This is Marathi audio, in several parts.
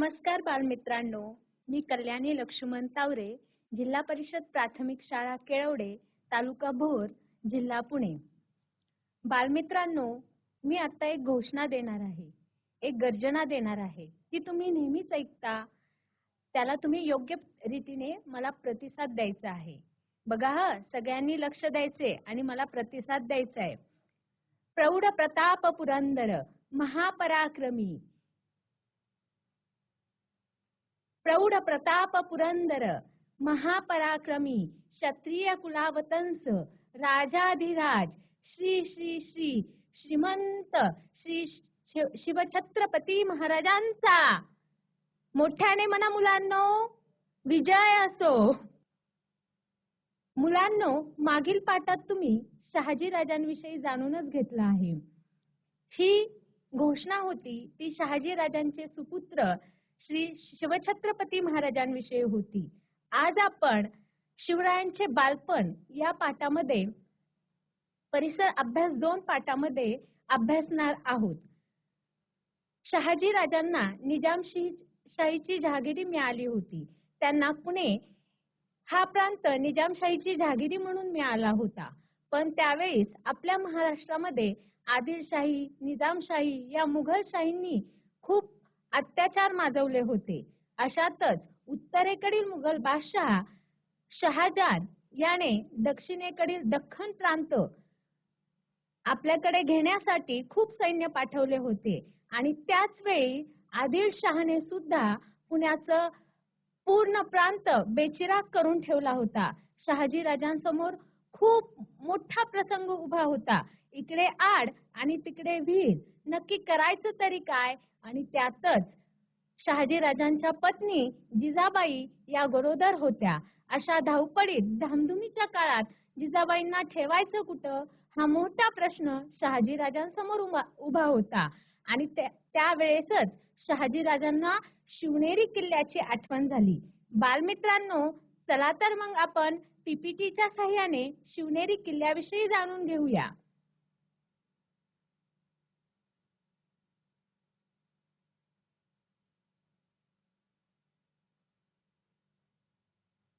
नमस्कार बालमित्रांनो मी कल्याणी लक्ष्मण तावरे जिल्हा परिषद प्राथमिक शाळा केळवडे तालुका भोर जिल्हा पुणे. बालमित्रांनो मी आता एक घोषणा देणार आहे एक गर्जना देणार आहे ती तुम्ही नेहमीच ऐकता त्याला तुम्ही योग्य रीतीने मला प्रतिसाद द्यायचा आहे. बघा हा सगळ्यांनी लक्ष द्यायचे आणि मला प्रतिसाद द्यायचा आहे. प्रौढ प्रताप पुरंदर महापराक्रमी प्रौढ प्रताप पुरंदर महापराक्रमी क्षत्रिय कुलावतंस राजाधिराज श्री श्री श्री श्रीमंत श्री शिव- शिवछत्रपती महाराजांचा. मोठ्याने म्हणा मुलांनो विजय असो. मुलांनो मागील पाठात तुम्ही शहाजी राजांविषयी जाणूनच घेतलं आहे. ही घोषणा होती ती शहाजी राजांचे सुपुत्र श्री शिवछत्रपती महाराजांविषयी होती. आज आपण शिवरायांचे बालपण या पाठामध्ये परिसर अभ्यास दोन पाठामध्ये अभ्यासणार आहोत. शहाजी राजांना निजामशाही शाहीची जहागिरी मिळाली होती. त्यांना पुणे हा प्रांत निजामशाहीची जहागिरी म्हणून मिळाला होता. पण त्यावेळेस आपल्या महाराष्ट्रामध्ये आदिलशाही निजामशाही या मुघलशाहींनी खूप अत्याचार माजवले होते. अशातच उत्तरेकडील मुघल बादशहा शहाजान याने दक्षिणेकडील दख्खन प्रांत आपल्याकडे घेण्यासाठी खूप सैन्य पाठवले होते. आणि त्याच वेळी आदिलशहाने सुद्धा पुण्याचं पूर्ण प्रांत बेचिराग करून ठेवला होता. शहाजी राजांसमोर खूप मोठा प्रसंग उभा होता. इकडे आड आणि तिकडे विहीर नक्की करायचं तरी काय? आणि त्यातच शहाजी राजांच्या पत्नी जिजाबाई या गरोदर होत्या. अशा धावपळीत धामधुमीच्या काळात जिजाबाईंना ठेवायचं कुठं? हा मोठा प्रश्न शहाजी राजांसमोर उभा उभा होता. आणि त्यावेळेसच शहाजी राजांना शिवनेरी किल्ल्याची आठवण झाली. बालमित्रांनो चला तर मग आपण पीपीटीच्या साह्याने शिवनेरी किल्ल्याविषयी जाणून घेऊया.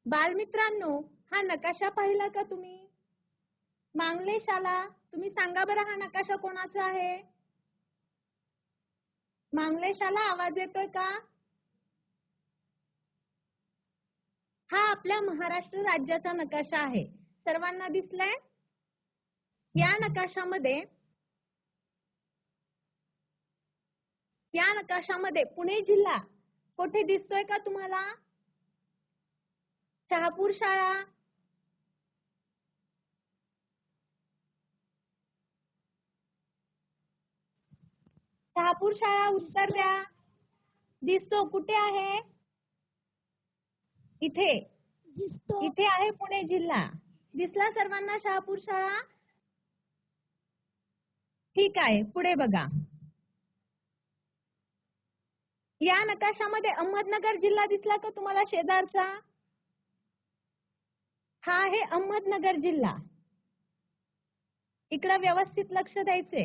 बालमित्रांनो हा नकाशा पाहिला का तुम्ही? मांगलेशाला तुम्ही सांगा बरं हा नकाशा कोणाचा आहे? मांगलेशाला आवाज येतोय का? हा आपल्या महाराष्ट्र राज्याचा नकाशा आहे. सर्वांना दिसलाय? या नकाशामध्ये या नकाशामध्ये पुणे जिल्हा कुठे दिसतोय का तुम्हाला? शहापूर शाळा. शहापूर शाळा उत्तर द्या. दिसतो कुठे आहे? इथे. इथे आहे पुणे जिल्हा. दिसला सर्वांना शहापूर शाळा? ठीक आहे पुढे बघा. या नकाशामध्ये अहमदनगर जिल्हा दिसला का तुम्हाला शेजारचा? हा आहे अहमदनगर जिल्हा. इकडं व्यवस्थित लक्ष द्यायचे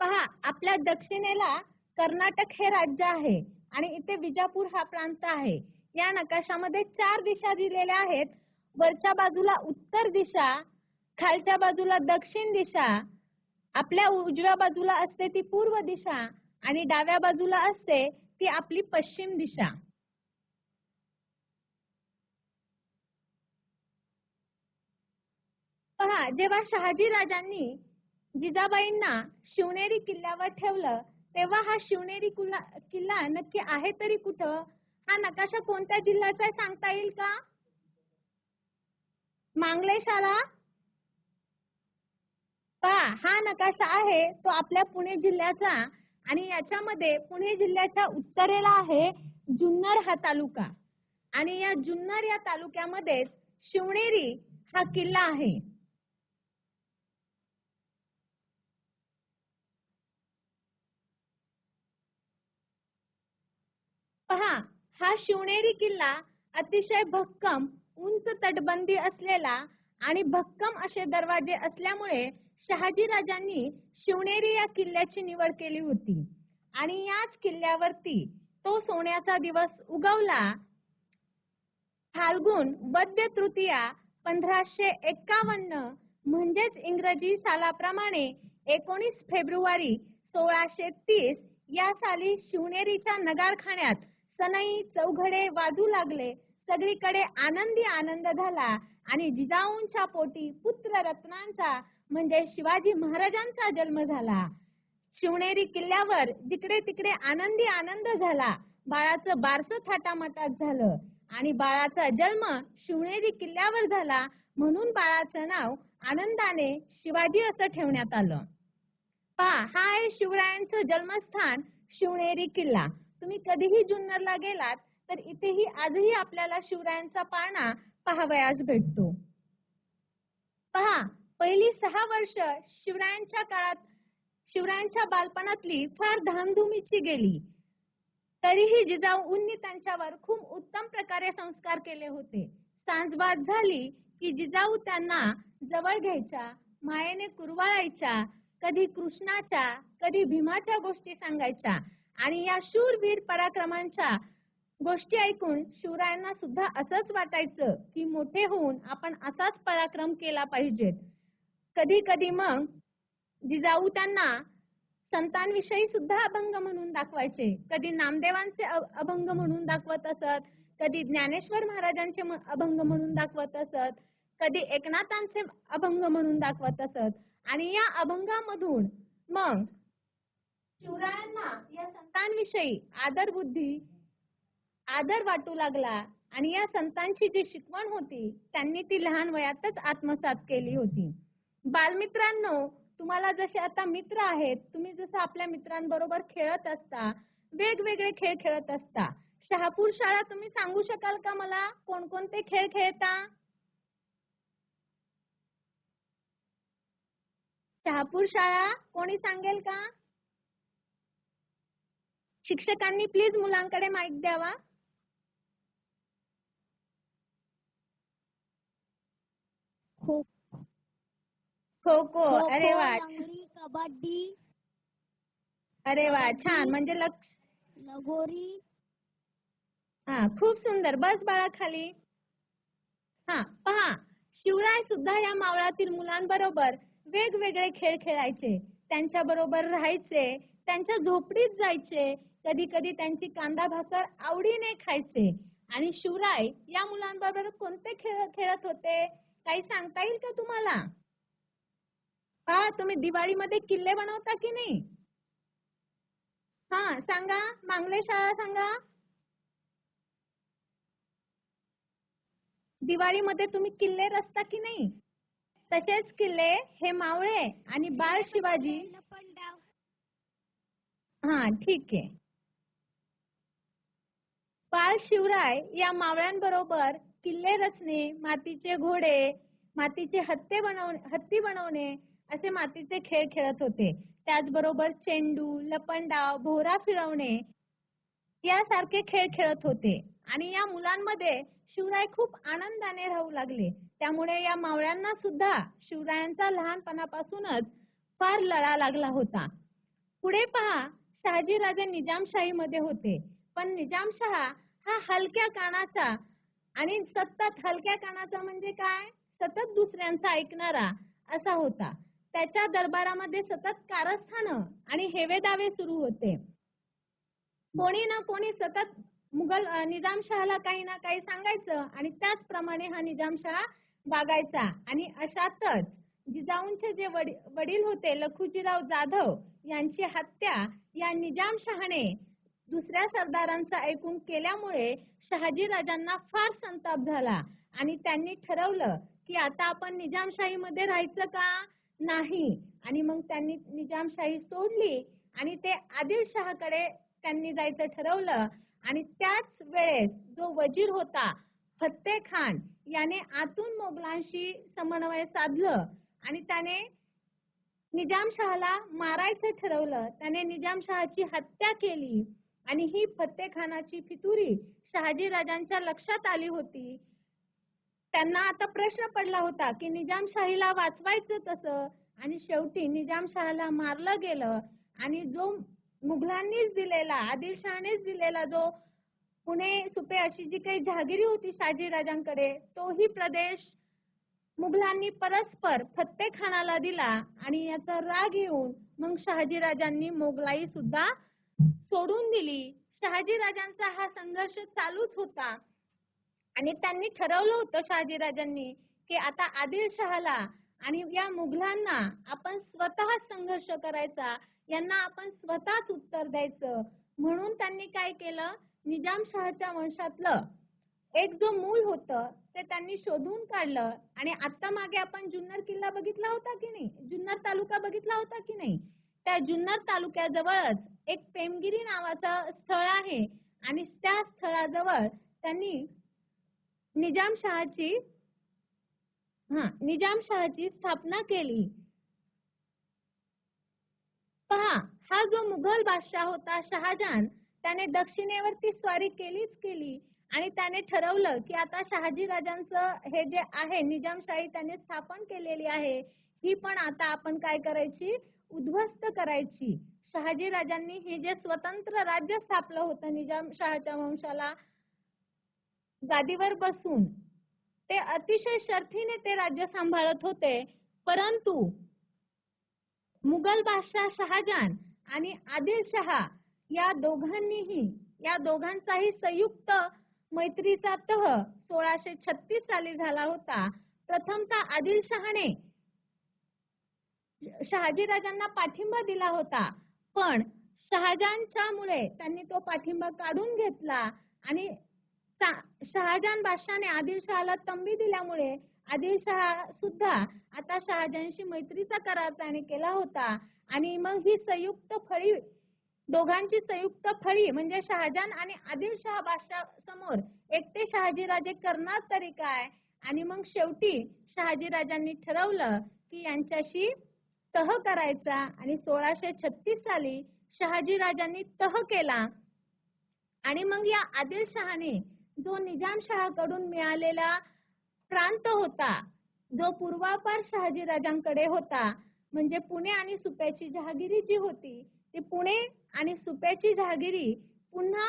पहा आपल्या दक्षिणेला कर्नाटक हे राज्य आहे आणि इथे विजापूर हा प्रांत आहे. या नकाशामध्ये चार दिशा दिलेल्या आहेत. वरच्या बाजूला उत्तर दिशा खालच्या बाजूला दक्षिण दिशा आपल्या उजव्या बाजूला असते ती पूर्व दिशा आणि डाव्या बाजूला असते ती आपली पश्चिम दिशा. पहा जेव्हा शहाजी राजांनी जिजाबाईंना शिवनेरी किल्ल्यावर ठेवलं तेव्हा हा शिवनेरी किल्ला नक्की आहे तरी कुठं? हा नकाशा कोणत्या जिल्ह्याचा आहे सांगता येईल का? मांगलेशाला? पहा हा नकाशा आहे तो आपल्या पुणे जिल्ह्याचा आणि याच्यामध्ये पुणे जिल्ह्याच्या उत्तरेला आहे जुन्नर हा तालुका. आणि या जुन्नर या तालुक्यामध्येच शिवनेरी हा किल्ला आहे. पहा हा शिवनेरी किल्ला अतिशय भक्कम उंच तटबंदी असलेला आणि भक्कम असे दरवाजे असल्यामुळे शहाजीराजांनी शिवनेरी या किल्ल्याची निवड केली होती. आणि याच किल्ल्यावरती तो सोन्याचा दिवस उगवला. फाल्गुन बद्य तृतीया पंधराशे एक्कावन्न म्हणजेच इंग्रजी सालाप्रमाणे एकोणीस फेब्रुवारी सोळाशे तीस या साली शिवनेरीच्या नगारखान्यात सनई चौघडे वाजू लागले. सगळीकडे आनंदी आनंद झाला आणि जिजाऊंच्या पोटी पुत्र रत्नांचा म्हणजे शिवाजी महाराजांचा जन्म झाला. शिवनेरी किल्ल्यावर जिकडे तिकडे आनंदी आनंद झाला. बाळाचं बारसं थाटामाटात झालं आणि बाळाचा जन्म शिवनेरी किल्ल्यावर झाला म्हणून बाळाचं नाव आनंदाने शिवाजी असं ठेवण्यात आलं. पहा हा आहे शिवरायांचं जन्मस्थान शिवनेरी किल्ला. तुम्ही कधीही जुन्नरला गेलात तर इथेही आजही आपल्याला शिवरायांचा पाळणा पाहावयास भेटतो. पहा पहिली सहा वर्ष शिवरायांच्या काळात शिवरायांच्या बालपणातली फार धामधुमीची गेली. तरीही जिजाऊंनी त्यांच्यावर खूप उत्तम प्रकारे संस्कार केले होते. सांजबाद झाली की जिजाऊ त्यांना जवळ घ्यायच्या मायेने कुरवाळायच्या कधी कृष्णाच्या कधी भीमाच्या गोष्टी सांगायच्या. आणि या शूरवीर पराक्रमांच्या गोष्टी ऐकून शिवरायांना सुद्धा असंच वाटायचं की मोठे होऊन आपण असाच पराक्रम केला पाहिजेत. कधी कधी मग जिजाऊ त्यांना संतांविषयी सुद्धा अभंग म्हणून दाखवायचे. कधी नामदेवांचे अभंग म्हणून दाखवत असत कधी ज्ञानेश्वर महाराजांचे अभंग म्हणून दाखवत असत कधी एकनाथांचे अभंग म्हणून दाखवत असत. आणि या अभंगामधून मग शिवरायांना या संतांविषयी आदर बुद्धी आदर वाटू लागला आणि या संतांची जी शिकवण होती त्यांनी ती लहान वयातच आत्मसात केली होती. बालमित्रांनो तुम्हाला जसे आता मित्र आहेत तुम्ही जसं आपल्या मित्रांबरोबर खेळत असता वेगवेगळे खेळ खेळत असता शहापूर शाळा तुम्ही सांगू शकाल का मला? कोणकोणते खेळ खेळता? शहापूर शाळा कोणी सांगेल का? शिक्षकांनी प्लीज मुलांकडे माईक द्यावा. खो खो अरे वा. लंगडी कबड्डी. अरे वा छान. म्हणजे लक्ष लगोरी. हा खूप सुंदर. बस बाळा खाली हा पहा. शिवराय सुद्धा या मावळातील मुलांबरोबर वेगवेगळे खेळ खेळायचे. त्यांच्या बरोबर राहायचे. त्यांच्या झोपडीत जायचे. कधी कधी त्यांची कांदा भाकर आवडीने खायचे. आणि शिवराय या मुलांबरोबर कोणते खेळ खेळत होते? काही सांगता येईल का तुम्हाला? पहा तुम्ही दिवाळीमध्ये किल्ले बनवता की नाही? हा सांगा. मांगले शाळा सांगा. दिवाळीमध्ये तुम्ही किल्ले रचता की नाही? तसेच किल्ले हे मावळे आणि बाळ शिवाजी. हा ठीक आहे. बाळ शिवराय या मावळ्यांबरोबर किल्ले रचणे मातीचे घोडे मातीचे हत्ते बनवणे हत्ती बनवणे असे मातीचे खेळ खेळत होते. त्याचबरोबर चेंडू लपंडाव भोवरा फिरवणे यासारखे खेळ खेळत होते. आणि या मुलांमध्ये शिवराय खूप आनंदाने राहू लागले. त्यामुळे या मावळ्यांना सुद्धा शिवरायांचा लहानपणापासूनच फार लळा लागला होता. पुढे पहा शहाजी राजे निजामशाहीमध्ये होते. पण निजामशहा हा हलक्या कानाचा आणि सतत हलक्या कानाचा म्हणजे काय? सतत दुसऱ्यांचा ऐकणारा असा होता. त्याच्या दरबारामध्ये सतत कारस्थान आणि हेवेदावे सुरू होते. कोणी ना कोणी सतत मुघल निजामशहाला काही ना काही सांगायचं आणि त्याचप्रमाणे हा निजामशहा वागायचा. आणि अशातच जिजाऊंचे जे वडील होते लखुजीराव जाधव यांची हत्या या निजामशहाने दुसऱ्या सरदारांचा ऐकून केल्यामुळे शहाजी राजांना फार संताप झाला. आणि त्यांनी ठरवलं की आता आपण निजामशाहीमध्ये राहायचं का? नाही. आणि मग त्यांनी निजामशाही सोडली आणि ते आदिलशहाकडे त्यांनी जायचं ठरवलं. आणि त्याच वेळेस जो वजीर होता फत्ते खान याने आतून मोगलांशी समन्वय साधलं. आणि त्याने निजामशहाला मारायचं ठरवलं. त्याने निजामशहाची हत्या केली. आणि ही फत्तेखानाची फितुरी शहाजी राजांच्या लक्षात आली होती. त्यांना आता प्रश्न पडला होता की निजामशाहीला वाचवायचं कसं? आणि शेवटी निजामशहाला मारलं गेलं आणि जो मुघलांनीच दिलेला आदिलशहानेच दिलेला जो पुणे सुपे अशी जी काही जहागिरी होती शहाजीराजांकडे तोही प्रदेश मुघलांनी परस्पर फत्ते खानाला दिला आणि याचा राग येऊन मग शहाजीराजांनी मोगलाई सुद्धा सोडून दिली. शहाजीराजांचा हा संघर्ष चालूच होता. आणि त्यांनी ठरवलं होतं शहाजीराजांनी की आता आदिलशहाला आणि या मुघलांना आपण स्वतः संघर्ष करायचा यांना आपण स्वतःच उत्तर द्यायचं. म्हणून त्यांनी काय केलं? निजामशहाच्या वंशातलं एक जो मूल होतं ते त्यांनी शोधून काढलं. आणि आता मागे आपण जुन्नर किल्ला बघितला होता की नाही? जुन्नर तालुका बघितला होता की नाही? त्या जुन्नर तालुक्याजवळच एक पेमगिरी नावाचं स्थळ आहे. आणि त्या स्थळाजवळ त्यांनी निजामशहाची हा निजामशहाची स्थापना केली. पहा हा जो मुघल बादशाह होता शहाजहान त्याने दक्षिणेवरती स्वारी केलीच केली. आणि त्याने ठरवलं की आता शहाजी राजांचं हे जे आहे निजामशाही त्याने स्थापन केलेली आहे ही पण आता आपण काय करायची? उद्ध्वस्त करायची. शहाजी राजांनी हे जे स्वतंत्र राज्य स्थापलं होतं निजाम शहाच्या वंशाला गादीवर बसून ते अतिशय शर्थीने ते राज्य सांभाळत होते. परंतु मुघल बादशाह शहाजान आणि आदिलशहा या दोघांनीही या दोघांचाही संयुक्त मैत्रीचा तह सोळाशे छत्तीस साली झाला होता. प्रथमता आदिलशहाने शहाजीराजांना पाठिंबा दिला होता. पण शहाजहानच्या मुळे त्यांनी तो पाठिंबा काढून घेतला आणि शहाजान शहाजहान बादशाने आदिलशहाला तंबी दिल्यामुळे आदिलशहा सुद्धा आता शहाजहानशी मैत्रीचा करार त्याने केला होता. आणि मग ही संयुक्त फळी दोघांची संयुक्त फळी म्हणजे शहाजान आणि आदिलशहा बादशाह समोर एकटे शहाजीराजे करणार तरी काय? आणि मग शेवटी शहाजीराजांनी ठरवलं की यांच्याशी तह करायचा आणि सोळाशे छत्तीस साली शहाजीराजांनी तह केला. आणि मग या आदिलशहाने जो निजामशहाकडून मिळालेला प्रांत होता जो पूर्वापार शहाजीराजांकडे होता म्हणजे पुणे आणि सुप्याची जहागिरी जी होती ती पुणे आणि सुप्याची जहागिरी पुन्हा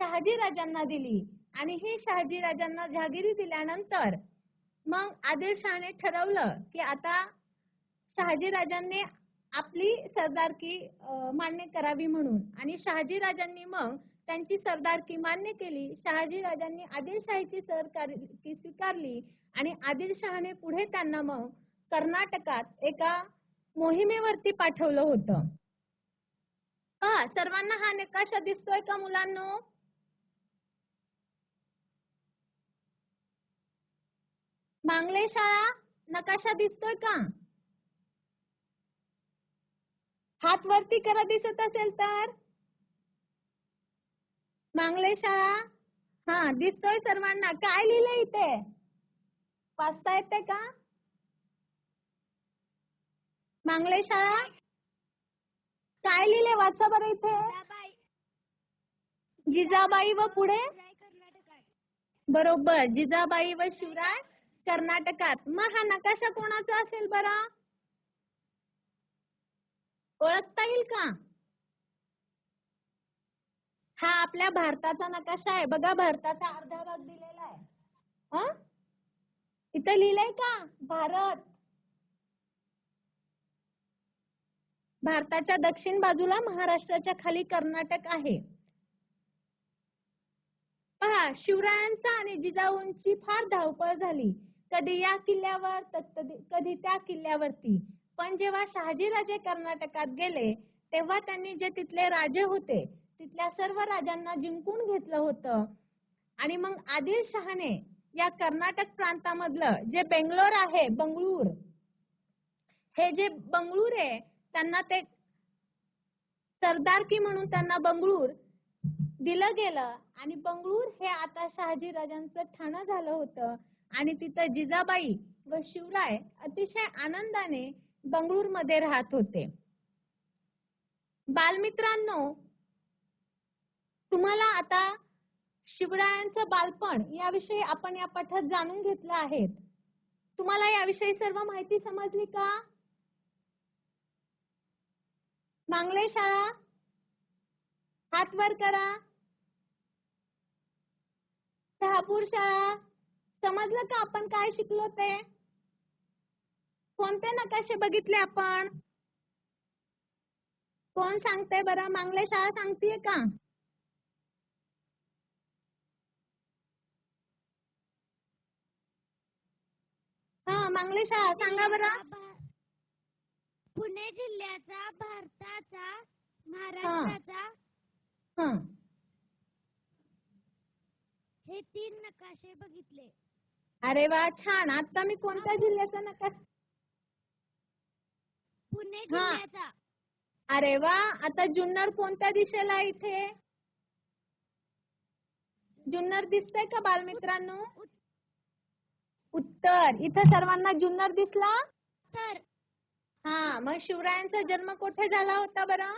शहाजीराजांना दिली. आणि हे शहाजीराजांना जहागिरी दिल्यानंतर मग आदिलशहाने ठरवलं की आता शहाजीराजांनी आपली सरदारकी मान्य करावी म्हणून आणि शहाजीराजांनी मग त्यांची सरदारकी मान्य केली. शहाजीराजांनी आदिलशाहीची सरकारकी स्वीकारली आणि आदिलशहाने पुढे त्यांना मग कर्नाटकात एका मोहिमेवरती पाठवलं होतं. का सर्वांना हा नकाशा दिसतोय का मुलांनो? मांगले शाळा नकाशा दिसतोय का? हात वरती करा दिसत असेल तर? मांगले शाळा? हा दिसतोय सर्वांना. काय लिहिलंय इथे? वाचता येते का? मांगले शाळा? काय लिहिले वाचा बरं इथे. जिजाबाई. व पुढे? बरोबर. जिजाबाई व शिवराय कर्नाटकात. मग हा नकाशा कोणाचा असेल बरा? ओळखता येईल का? हा आपल्या भारताचा नकाशा आहे. बघा भारताचा अर्धा भाग दिलेला आहे. इथं लिहिलंय का? भारत. भारताच्या दक्षिण बाजूला महाराष्ट्राच्या खाली कर्नाटक आहे. पहा शिवरायांचा आणि जिजाऊंची फार धावपळ झाली. कधी या किल्ल्यावर तर कधी त्या किल्ल्यावरती. पण जेव्हा शहाजीराजे कर्नाटकात गेले तेव्हा त्यांनी जे तिथले राजे होते तिथल्या सर्व राजांना जिंकून घेतलं होतं. आणि मग आदिलशहाने या कर्नाटक प्रांतामधलं जे बेंगलोर आहे बंगळूर हे जे बंगळूर आहे त्यांना ते सरदारकी म्हणून त्यांना बंगळूर दिलं गेलं. आणि बंगळूर हे आता शहाजी राजांचं ठाणं झालं होतं. आणि तिथं जिजाबाई व शिवराय अतिशय आनंदाने बंगळूरमध्ये राहत होते. बालमित्रांनो तुम्हाला आता शिवरायांचं बालपण याविषयी आपण या पाठात जाणून घेतलं आहे तुम्हाला याविषयी सर्व माहिती समजली का? मांगले शाळा हात वर करा. शहापूर शाळा समजलं का आपण काय शिकलो ते? कोणते नकाशे बघितले आपण? कोण सांगते बरं? मांगले शाळा सांगतीये का? हा मांगले शाळा सांगा बरं. पुणे जिल्ह्याचा भारताचा महाराष्ट्राचा. हं. हे तीन नकाशे बघितले. अरे वा छान. आता मी कोणत्या जिल्ह्याचा नकाशा पुणे हा. जिल्ह्याचा. अरे वा आता जुन्नर कोणत्या दिशेला आहे इथे? जुन्नर दिसतंय का बालमित्रांनो? उत- उत्तर. इथं सर्वांना जुन्नर दिसला? तर हा मग शिवरायांचा जन्म कुठे झाला होता बरं?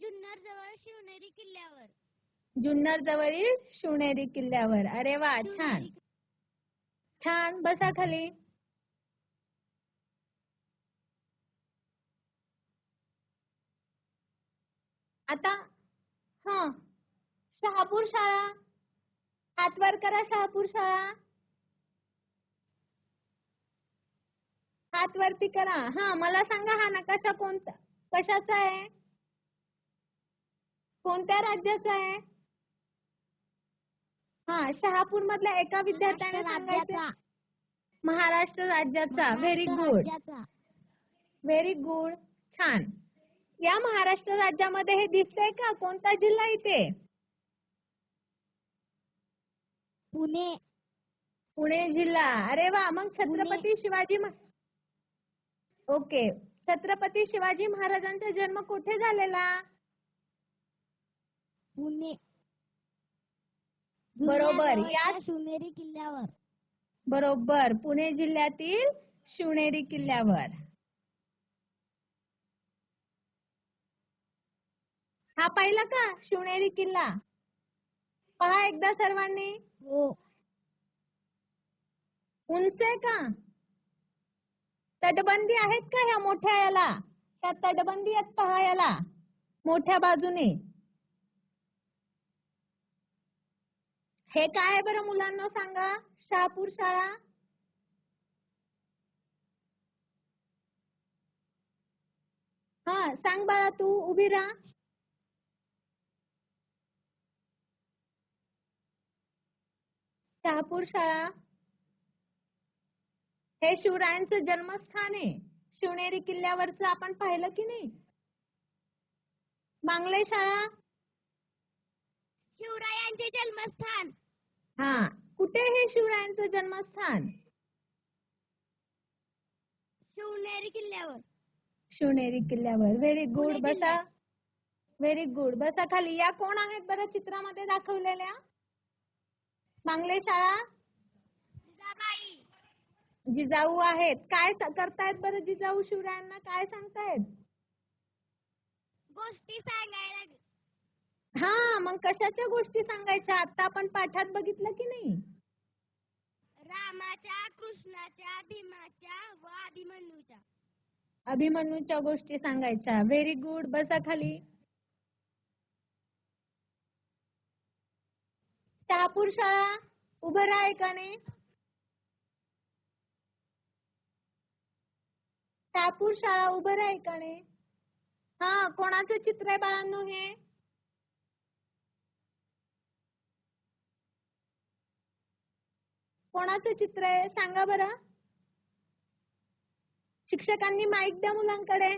जुन्नर जवळ शिवनेरी किल्ल्यावर. जुन्नर जवळील शिवनेरी किल्ल्यावर. अरे वा छान. छान. बसा खाली. आता हा. शहापूर शाळा. हात वर करा शहापूर शाळा. हात वरती करा. हा मला सांगा हा नकाशा कोणता कशाचा आहे? कोणत्या राज्याचा आहे? हा शहापूर मधल्या एका विद्यार्थ्याने सांगायचं महाराष्ट्र राज्याचा. व्हेरी गुड व्हेरी गुड छान. या महाराष्ट्र राज्यामध्ये हे दिसतंय का? कोणता जिल्हा इथे? पुणे. पुणे जिल्हा. अरे वा मग छत्रपती शिवाजी महा- ओके. छत्रपती शिवाजी महाराजांचा जन्म कुठे झालेला? पुणे. बरोबर, या- शिवनेरी किल्ल्यावर. बरोबर. पुणे जिल्ह्यातील शिवनेरी किल्ल्यावर. हा पाहिला का? शिवनेरी किल्ला? पहा एकदा सर्वांनी. हो. उंच आहे का? तटबंदी आहेत का ह्या मोठ्या याला? त्या तटबंदी आहेत पहा याला. मोठ्या बाजूने. हे काय आहे बरं मुलांना सांगा? शहापूर शाळा? हा सांग बाळा तू उभी राहा. शहापूर शाळा. हे शिवरायांचं जन्मस्थान आहे. शिवनेरी किल्ल्यावरचं आपण पाहिलं की नाही? मांगले शाळा. शिवरायांचे जन्मस्थान. हा कुठे हे शिवरायांचं जन्मस्थान? शिवनेरी किल्ल्यावर. शिवनेरी किल्ल्यावर. व्हेरी गुड बसा. व्हेरी गुड बसा खाली. या कोण आहेत बरं चित्रामध्ये दाखवलेल्या? मांगले शाळा? जिजाबाई. जिजाऊ आहेत. काय स- करतायत बरं जिजाऊ शिवरायांना? काय सांगतायत? गोष्टी सांगायला हा मग कशाच्या गोष्टी सांगायच्या? आता आपण पाठात बघितलं की नाही? रामाच्या कृष्णाच्या भीमाच्या व अभिमन्यूच्या अभिमन्यूच्या गोष्टी सांगायच्या. व्हेरी गुड बसा खाली. शहापूर शाळा उभं राहा नाही? शहापूर शाळा उभं राहा नाही? हा कोणाचं चित्र आहे बाळांनो हे? कोणाचं चित्र आहे? सांगा बरं. शिक्षकांनी माईक द्या मुलांकडे.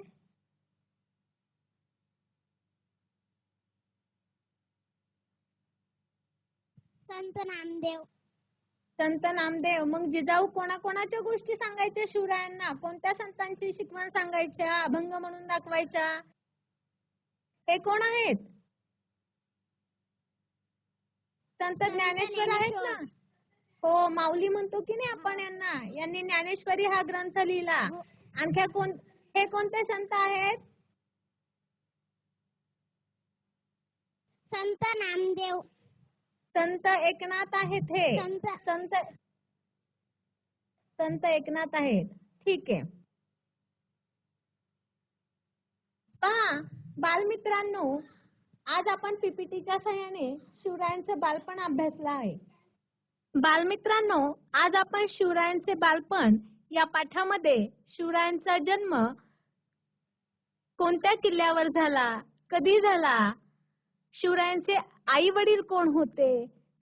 संत नामदेव. संत नामदेव. मग जिजाऊ कोणाकोणाच्या गोष्टी सांगायच्या शिवरायांना? कोणत्या संतांची शिकवण सांगायच्या? अभंग म्हणून दाखवायच्या? हे कोण आहेत? संत ज्ञानेश्वर आहेत ना? हो माऊली म्हणतो की नाही आपण यांना? यांनी ज्ञानेश्वरी हा ग्रंथ लिहिला. हो. आणखी कोण हे कोणते संत आहेत? संत नामदेव. संत एकनाथ आहेत हे. संत संत संत एकनाथ आहेत. ठीक आहे. पहा बालमित्रांनो आज आपण पीपीटीच्या सहाय्याने शिवरायांचे बालपण अभ्यासलं आहे. बालमित्रांनो आज आपण शिवरायांचे बालपण या पाठामध्ये शिवरायांचा जन्म कोणत्या किल्ल्यावर झाला कधी झाला शिवरायांचे आई वडील कोण होते?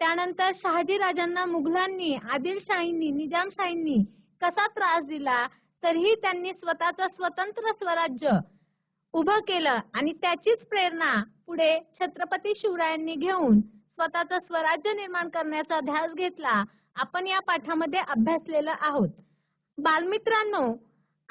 त्यानंतर शहाजी राजांना मुघलांनी आदिलशाहींनी निजामशाहींनी कसा त्रास दिला? तरीही त्यांनी स्वतःचं स्वतंत्र स्वराज्य उभं केलं आणि त्याचीच प्रेरणा पुढे छत्रपती शिवरायांनी घेऊन स्वतःचं स्वराज्य निर्माण करण्याचा ध्यास घेतला. आपण या पाठामध्ये अभ्यासलेलं आहोत. बालमित्रांनो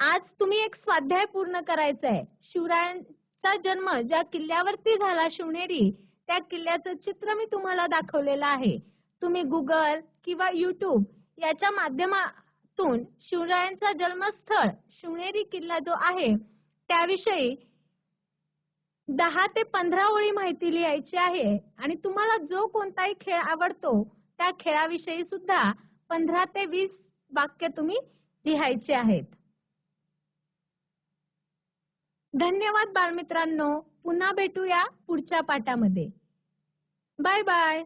आज तुम्ही एक स्वाध्याय पूर्ण करायचा आहे शिवरायांचा जन्म ज्या किल्ल्यावरती झाला शिवनेरी त्या किल्ल्याचं चित्र मी तुम्हाला दाखवलेलं आहे. तुम्ही गुगल किंवा युट्यूब याच्या माध्यमातून शिवरायांचा जन्मस्थळ शिवनेरी किल्ला जो आहे त्याविषयी दहा ते पंधरा ओळी माहिती लिहायची आहे. आणि तुम्हाला जो कोणताही खेळ आवडतो त्या खेळाविषयी सुद्धा पंधरा ते वीस वाक्य तुम्ही लिहायचे आहेत. धन्यवाद बालमित्रांनो. पुन्हा भेटूया पुढच्या पाठामध्ये. Bye bye.